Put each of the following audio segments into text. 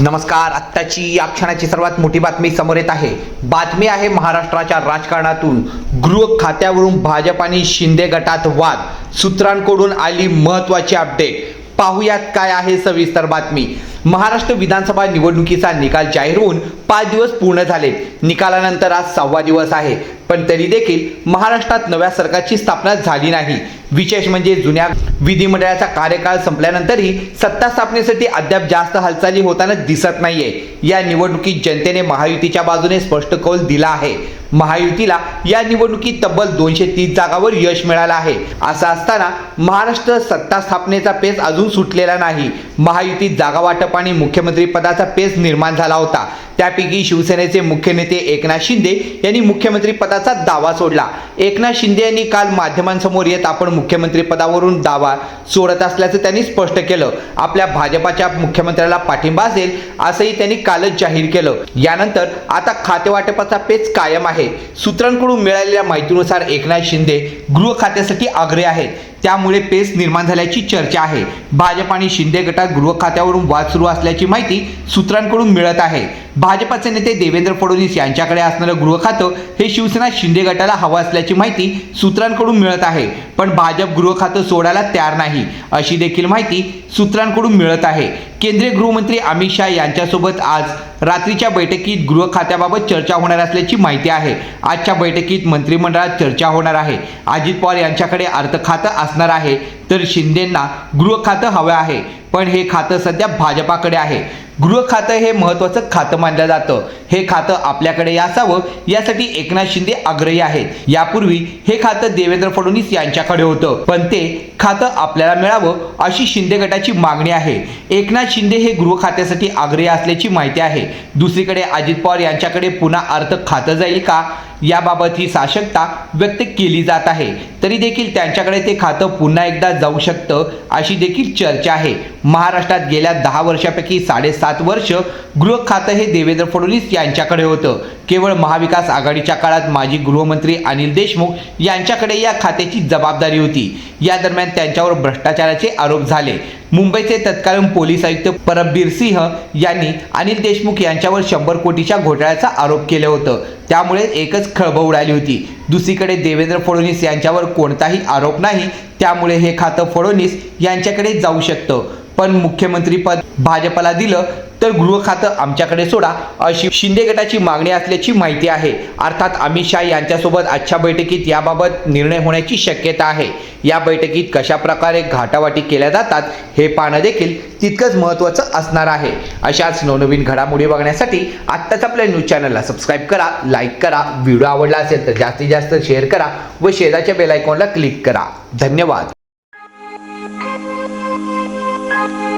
नमस्कार आत्ताची या क्षणाची सर्वात मोठी बातमी समोर येत आहे. बातमी आहे महाराष्ट्राच्या राजकारणातून. गृह खात्यावरून भाजप आणि शिंदे गटात वाद. सूत्रांकडून आली महत्वाची अपडेट पाहुयात काय आहे सविस्तर बातमी. महाराष्ट्र विधानसभा निवडणुकीचा निकाल जाहीर होऊन पाच दिवस पूर्ण झाले. निकालानंतर आज सहावा दिवस आहे. पण तरी देखील महाराष्ट्रात नव्या सरकारची स्थापना झाली नाही. विशेष म्हणजे जुन्या विधिमंडळाचा कार्यकाळ संपल्यानंतरही सत्ता स्थापनेसाठी अद्याप जास्त हालचाली होताना दिसत नाहीये. या निवडणुकीत जनतेने महायुतीच्या बाजूने स्पष्ट कौल दिला आहे. महायुतीला या निवडणुकीत तब्बल दोनशे तीस जागावर यश मिळालं आहे. असं असताना महाराष्ट्र सत्ता स्थापनेचा पेच अजून सुटलेला नाही. महायुतीत जागा वाटप आणि मुख्यमंत्री पदाचा पेच निर्माण झाला होता. त्यापैकी शिवसेनेचे मुख्य नेते एकनाथ शिंदे यांनी मुख्यमंत्री पदाचा दावा सोडला. एकनाथ शिंदे यांनी काल माध्यमांसमोर येत आपण मुख्यमंत्री पदावरून दावा सोडत असल्याचं त्यांनी स्पष्ट केलं. आपल्या भाजपाच्या मुख्यमंत्र्याला पाठिंबा असेल असंही त्यांनी कालच जाहीर केलं. यानंतर आता खातेवाटपाचा पेच कायम आहे. सूत्रांकडून मिळालेल्या माहितीनुसार एकनाथ शिंदे गृह खात्यासाठी आग्रही आहेत. त्यामुळे पेच निर्माण झाल्याची चर्चा आहे. भाजप आणि शिंदे गटात गृह खात्यावरून वाद सुरू असल्याची माहिती सूत्रांकडून मिळत आहे. भाजपाचे नेते देवेंद्र फडणवीस यांच्याकडे असणारं गृह खातं हे शिवसेना शिंदे गटाला हवं असल्याची माहिती सूत्रांकडून मिळत आहे. पण भाजप गृह खातं सोडायला तयार नाही अशी देखील माहिती सूत्रांकडून मिळत आहे. केंद्रीय गृहमंत्री अमित शहा यांच्यासोबत आज रात्रीच्या बैठकीत गृह खात्याबाबत चर्चा होणार असल्याची माहिती आहे. आजच्या बैठकीत मंत्रिमंडळात चर्चा होणार आहे. अजित पवार यांच्याकडे अर्थ खातं असणार आहे तर शिंदेंना गृह खातं हवं आहे. पण हे खातं सध्या भाजपाकडे आहे. गृह खातं हे महत्त्वाचं खातं मानलं जातं. हे खातं आपल्याकडे असावं यासाठी एकनाथ शिंदे आग्रही आहेत. यापूर्वी हे खातं देवेंद्र फडणवीस यांच्याकडे होतं. पण ते खातं आपल्याला मिळावं अशी शिंदे गटाची मागणी आहे. एकनाथ शिंदे हे गृह खात्यासाठी आग्रही असल्याची माहिती आहे. दुसरीकडे अजित पवार यांच्याकडे पुन्हा अर्थ खातं जाईल का? याबाबत ही साशंकता व्यक्त केली जात आहे. तरी देखील त्यांच्याकडे ते खातं पुन्हा एकदा जाऊ शकतं अशी देखील चर्चा आहे. महाराष्ट्रात गेल्या दहा वर्षापैकी साडेसात वर्ष गृह खातं हे देवेंद्र फडणवीस यांच्याकडे होतं. केवळ महाविकास आघाडीच्या काळात माजी गृहमंत्री अनिल देशमुख यांच्याकडे या खात्याची जबाबदारी होती. या दरम्यान त्यांच्यावर भ्रष्टाचाराचे आरोप झाले. मुंबईचे तत्कालीन पोलीस आयुक्त परमबीर सिंह यांनी अनिल देशमुख यांच्यावर शंभर कोटीच्या घोटाळ्याचा आरोप केलं होतं. त्यामुळे एकच खळबळ उडाली होती. दुसरीकडे देवेंद्र फडणवीस यांच्यावर कोणताही आरोप नाही त्यामुळे हे खातं फडणवीस यांच्याकडे जाऊ शकतं. पण मुख्यमंत्रीपद भाजपला दिलं तर गृह खातं आमच्याकडे सोडा अशी शिंदे गटाची मागणी असल्याची माहिती आहे. अर्थात अमित शाह यांच्यासोबत आजच्या बैठकीत याबाबत निर्णय होण्याची शक्यता आहे. या बैठकीत कशा प्रकारे घाटावाटी केल्या जातात हे पाहणं देखील तितकंच महत्त्वाचं असणार आहे. अशाच नवनवीन घडामोडी बघण्यासाठी आत्ताच आपल्या न्यूज चॅनलला सबस्क्राईब करा लाईक करा व्हिडिओ आवडला असेल तर जास्तीत जास्त शेअर करा व शेजारच्या बेल आयकॉनला क्लिक करा. धन्यवाद.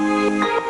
Música